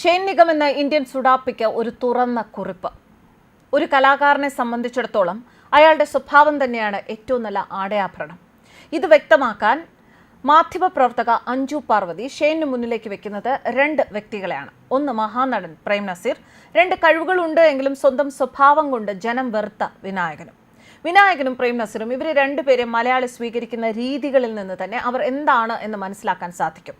Shane Nigam എന്ന Indian സുഡാപ്പിക്ക് ഒരു തുറന്ന കുറിപ്പ്. ഒരു കലാകാരനെ സംബന്ധിച്ചിടത്തോളം അയാളുടെ സ്വഭാവം തന്നെയാണ് ഏറ്റവും നല്ല ആടയാഭരണം. ഇത് വ്യക്തമാക്കാൻ മാധ്യമപ്രവർത്തക അഞ്ജു പാർവതി ഷെയ്നു മുന്നിലേക്ക് വെക്കുന്നത് രണ്ട് വ്യക്തികളെയാണ്. ഒന്ന് മഹാനടൻ പ്രേം നസീർ രണ്ട് കഴിവുകളുണ്ട് എങ്കിലും സ്വന്തം സ്വഭാവം കൊണ്ട് ജനം വെറുത്ത വിനായകനും. വിനായകനും പ്രേം നസീറും ഇവരെ രണ്ടുപേരെ മലയാളി സ്വീകരിക്കുന്ന രീതികളിൽ നിന്ന് തന്നെ അവർ എന്താണ് എന്ന് മനസ്സിലാക്കാൻ സാധിക്കും.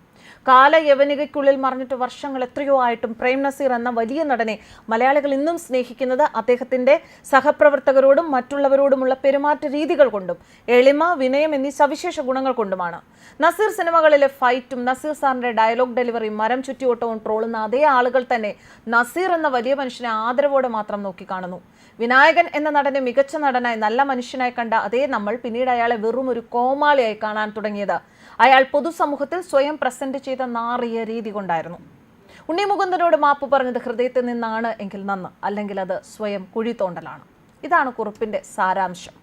കാലയവനികയ്ക്കുള്ളിൽ മറിഞ്ഞിട്ട് വർഷങ്ങൾ എത്രയോ ആയിട്ടും പ്രേം നസീർ എന്ന വലിയ നടനെ മലയാളികൾ ഇന്നും സ്നേഹിക്കുന്നത് അദ്ദേഹത്തിന്റെ സഹപ്രവർത്തകരോടും മറ്റുള്ളവരോടുമുള്ള പെരുമാറ്റ രീതികൾ കൊണ്ടും എളിമ വിനയം എന്നീ സവിശേഷ ഗുണങ്ങൾ കൊണ്ടുമാണ്. നസീർ സിനിമകളിലെ ഫൈറ്റും നസീർ സാറിന്റെ ഡയലോഗ് ഡെലിവറി മരം ചുറ്റിയോട്ടവും ട്രോളുന്ന അതേ ആളുകൾ തന്നെ നസീർ എന്ന വലിയ മനുഷ്യനെ ആദരവോടെ മാത്രം നോക്കിക്കാണുന്നു. വിനായകൻ എന്ന നടനെ മികച്ച നടനായി നല്ല മനുഷ്യനായി കണ്ട അതേ നമ്മൾ പിന്നീട് അയാളെ വെറും ഒരു കോമാളിയായി കാണാൻ തുടങ്ങിയത് അയാൾ പൊതുസമൂഹത്തിൽ സ്വയം പ്രസന്റ് ചെയ്ത നാറിയ രീതി കൊണ്ടായിരുന്നു. ഉണ്ണി മുകുന്ദനോട് മാപ്പ് പറഞ്ഞത് ഹൃദയത്തിൽ നിന്നാണ് എങ്കിൽ നന്ന് അല്ലെങ്കിൽ അത് സ്വയം കുഴി തോണ്ടലാണ് ഇതാണ് കുറിപ്പിന്റെ സാരാംശം.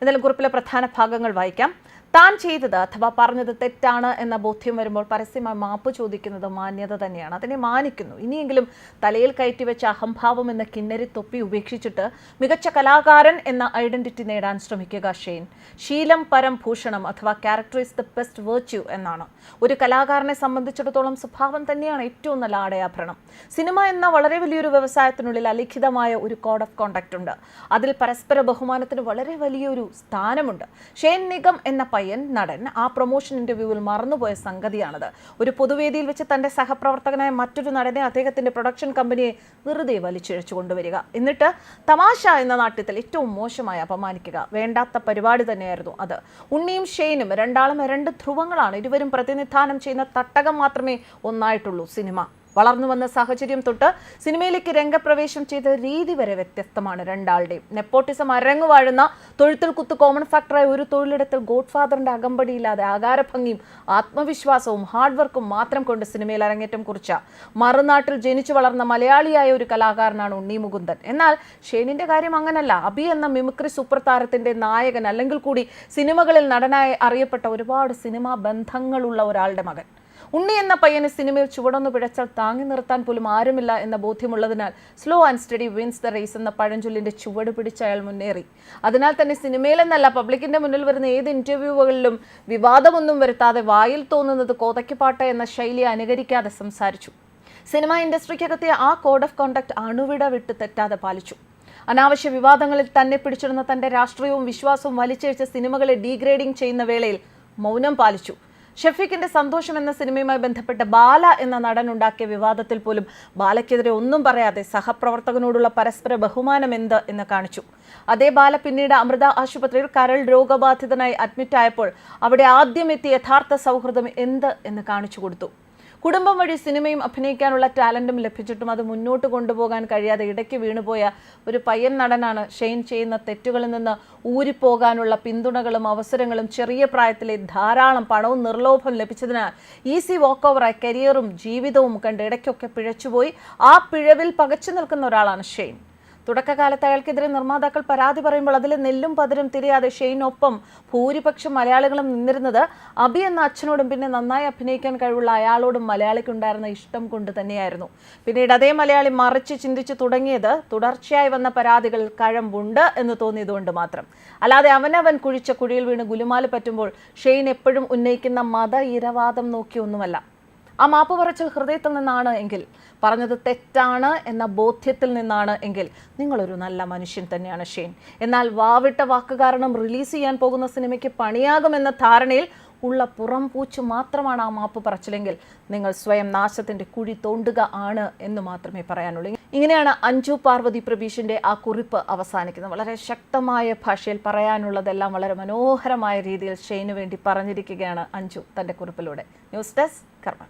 എന്നാലും കുറിപ്പിലെ പ്രധാന ഭാഗങ്ങൾ വായിക്കാം. താൻ ചെയ്തത് അഥവാ പറഞ്ഞത് തെറ്റാണ് എന്ന ബോധ്യം വരുമ്പോൾ പരസ്യമായി മാപ്പ് ചോദിക്കുന്നത് മാന്യത തന്നെയാണ്. അതിനെ മാനിക്കുന്നു. ഇനിയെങ്കിലും തലയിൽ കയറ്റിവെച്ച അഹംഭാവം എന്ന കിന്നരി തൊപ്പി ഉപേക്ഷിച്ചിട്ട് മികച്ച കലാകാരൻ എന്ന ഐഡന്റിറ്റി നേടാൻ ശ്രമിക്കുക ഷെയ്ൻ. ശീലം പരം ഭൂഷണം അഥവാ character is the best virtue എന്നാണ്. ഒരു കലാകാരനെ സംബന്ധിച്ചിടത്തോളം സ്വഭാവം തന്നെയാണ് ഏറ്റവും നല്ല ആടയാഭരണം. സിനിമ എന്ന വളരെ വലിയൊരു വ്യവസായത്തിനുള്ളിൽ അലിഖിതമായ ഒരു കോഡ് ഓഫ് കോണ്ടാക്ട് ഉണ്ട്. അതിൽ പരസ്പര ബഹുമാനത്തിന് വളരെ വലിയൊരു സ്ഥാനമുണ്ട്. ഷെയ്ൻ നിഗം എന്ന പയ്യൻ നടൻ. ആ പ്രൊമോഷൻ ഇന്റർവ്യൂവിൽ മറന്നുപോയ സംഗതിയാണത്. ഒരു പൊതുവേദിയിൽ വെച്ച് തന്റെ സഹപ്രവർത്തകനായ മറ്റൊരു നടനെ അദ്ദേഹത്തിന്റെ പ്രൊഡക്ഷൻ കമ്പനിയെ വെറുതെ വലിച്ചിഴച്ചു കൊണ്ടുവരിക. എന്നിട്ട് തമാശ എന്ന നാട്യത്തിൽ ഏറ്റവും മോശമായി അപമാനിക്കുക. വേണ്ടാത്ത പരിപാടി തന്നെയായിരുന്നു അത്. ഉണ്ണിയും ഷെയ്നും രണ്ടാളും രണ്ട് ധ്രുവങ്ങളാണ്. ഇരുവരും പ്രതിനിധാനം ചെയ്യുന്ന തട്ടകം മാത്രമേ ഒന്നായിട്ടുള്ളൂ സിനിമ. വളർന്നു വന്ന സാഹചര്യം തൊട്ട് സിനിമയിലേക്ക് രംഗപ്രവേശം ചെയ്ത രീതി വരെ വ്യത്യസ്തമാണ് രണ്ടാളുടെയും. നെപ്പോട്ടിസം അരങ്ങു വാഴുന്ന തൊഴുത്തിൽ കുത്ത് കോമൺ ഫാക്ടറായ ഒരു തൊഴിലിടത്തിൽ ഗോഡ് ഫാദറിന്റെ അകമ്പടിയില്ലാതെ ആകാരഭംഗിയും ആത്മവിശ്വാസവും ഹാർഡ് വർക്കും മാത്രം കൊണ്ട് സിനിമയിൽ അരങ്ങേറ്റം കുറിച്ച മറുനാട്ടിൽ ജനിച്ചു വളർന്ന മലയാളിയായ ഒരു കലാകാരനാണ് ഉണ്ണി മുകുന്ദൻ. എന്നാൽ ഷെയ്നിന്റെ കാര്യം അങ്ങനല്ല. അബി എന്ന മിമിക്രി സൂപ്പർ താരത്തിന്റെ നായകൻ അല്ലെങ്കിൽ കൂടി സിനിമകളിൽ നടനായി അറിയപ്പെട്ട ഒരുപാട് സിനിമാ ബന്ധങ്ങളുള്ള ഒരാളുടെ മകൻ. ഉണ്ണി എന്ന പയ്യന് സിനിമയിൽ ചുവടൊന്നു പിഴച്ചാൽ താങ്ങി നിർത്താൻ പോലും ആരുമില്ല എന്ന ബോധ്യമുള്ളതിനാൽ slow and steady wins the race എന്ന പഴഞ്ചൊല്ലിന്റെ ചുവട് പിടിച്ച് അയാൾ മുന്നേറി. അതിനാൽ തന്നെ സിനിമയിലെന്നല്ല പബ്ലിക്കിന്റെ മുന്നിൽ വരുന്ന ഏത് ഇന്റർവ്യൂകളിലും വിവാദമൊന്നും വരുത്താതെ വായിൽ തോന്നുന്നത് കോതയ്ക്കുപാട്ട് എന്ന ശൈലി അനുകരിക്കാതെ സംസാരിച്ചു. സിനിമ ഇൻഡസ്ട്രിക്കകത്തെ ആ കോഡ് ഓഫ് കോണ്ടക്ട് അണുവിട വിട്ട് തെറ്റാതെ പാലിച്ചു. അനാവശ്യ വിവാദങ്ങളിൽ തന്നെ പിടിച്ചിടുന്ന തന്റെ രാഷ്ട്രീയവും വിശ്വാസവും വലിച്ചഴിച്ച സിനിമകളെ ഡീഗ്രേഡിംഗ് ചെയ്യുന്ന വേളയിൽ മൗനം പാലിച്ചു. ഷെഫീഖിന്റെ സന്തോഷം എന്ന സിനിമയുമായി ബന്ധപ്പെട്ട ബാല എന്ന നടൻ ഉണ്ടാക്കിയ വിവാദത്തിൽ പോലും ബാലയ്ക്കെതിരെ ഒന്നും പറയാതെ സഹപ്രവർത്തകനോടുള്ള പരസ്പര ബഹുമാനം എന്ത് എന്ന് കാണിച്ചു. അതേ ബാല പിന്നീട് അമൃത ആശുപത്രിയിൽ കരൾ രോഗബാധിതനായി അഡ്മിറ്റ് ആയപ്പോൾ അവിടെ ആദ്യം എത്തിയ യഥാർത്ഥ സൗഹൃദം എന്ത് എന്ന് കാണിച്ചു കൊടുത്തു. കുടുംബം വഴി സിനിമയും അഭിനയിക്കാനുള്ള ടാലന്റും ലഭിച്ചിട്ടും അത് മുന്നോട്ട് കൊണ്ടുപോകാൻ കഴിയാതെ ഇടയ്ക്ക് വീണുപോയ ഒരു പയ്യൻ നടനാണ് ഷെയ്ൻ ചെയ്യുന്ന തെറ്റുകളിൽ നിന്ന് ഊരിപ്പോകാനുള്ള പിന്തുണകളും അവസരങ്ങളും ചെറിയ പ്രായത്തിലെ ധാരാളം പണവും നിർലോഭം ലഭിച്ചതിനാൽ ഈസി വാക്ക് ഓവറായി കരിയറും ജീവിതവും കണ്ട് ഇടയ്ക്കൊക്കെ പിഴച്ചുപോയി. ആ പിഴവിൽ പകച്ചു നിൽക്കുന്ന ഒരാളാണ് ഷെയ്ൻ. തുടക്കകാലത്ത് അയാൾക്കെതിരെ നിർമ്മാതാക്കൾ പരാതി പറയുമ്പോൾ അതിൽ നെല്ലും പതിരും തിരിയാതെ ഷെയ്നൊപ്പം ഭൂരിപക്ഷം മലയാളികളും നിന്നിരുന്നത് അബി എന്ന അച്ഛനോടും പിന്നെ നന്നായി അഭിനയിക്കാൻ കഴിവുള്ള അയാളോടും മലയാളിക്കുണ്ടായിരുന്ന ഇഷ്ടം കൊണ്ട് തന്നെയായിരുന്നു. പിന്നീട് അതേ മലയാളി മറിച്ച് ചിന്തിച്ചു തുടങ്ങിയത് തുടർച്ചയായി വന്ന പരാതികൾ കഴമ്പുണ്ട് എന്ന് തോന്നിയതുകൊണ്ട് മാത്രം. അല്ലാതെ അവനവൻ കുഴിച്ച കുഴിയിൽ വീണ് ഗുലുമാൽ പറ്റുമ്പോൾ ഷെയ്ൻ എപ്പോഴും ഉന്നയിക്കുന്ന മത ഇരവാദം നോക്കിയൊന്നുമല്ല. ആ മാപ്പ് പറച്ചിൽ ഹൃദയത്തിൽ നിന്നാണ് എങ്കിൽ പറഞ്ഞത് തെറ്റാണ് എന്ന ബോധ്യത്തിൽ നിന്നാണ് എങ്കിൽ നിങ്ങളൊരു നല്ല മനുഷ്യൻ തന്നെയാണ് ഷെയ്ൻ. എന്നാൽ വാവിട്ട വാക്ക് കാരണം റിലീസ് ചെയ്യാൻ പോകുന്ന സിനിമയ്ക്ക് പണിയാകുമെന്ന ധാരണയിൽ ഉള്ള പുറം പൂച്ചു മാത്രമാണ് ആ മാപ്പ് പറച്ചിലെങ്കിൽ നിങ്ങൾ സ്വയം നാശത്തിന്റെ കുഴി തോണ്ടുക ആണ് എന്ന് മാത്രമേ പറയാനുള്ളൂ. ഇങ്ങനെയാണ് അഞ്ജു പാർവതി പ്രബീഷിന്റെ ആ കുറിപ്പ് അവസാനിക്കുന്നത്. വളരെ ശക്തമായ ഭാഷയിൽ പറയാനുള്ളതെല്ലാം വളരെ മനോഹരമായ രീതിയിൽ ഷെയ്നു വേണ്ടി പറഞ്ഞിരിക്കുകയാണ് അഞ്ജു തന്റെ കുറിപ്പിലൂടെ. ന്യൂസ് ഡെസ്ക് കർമ്മ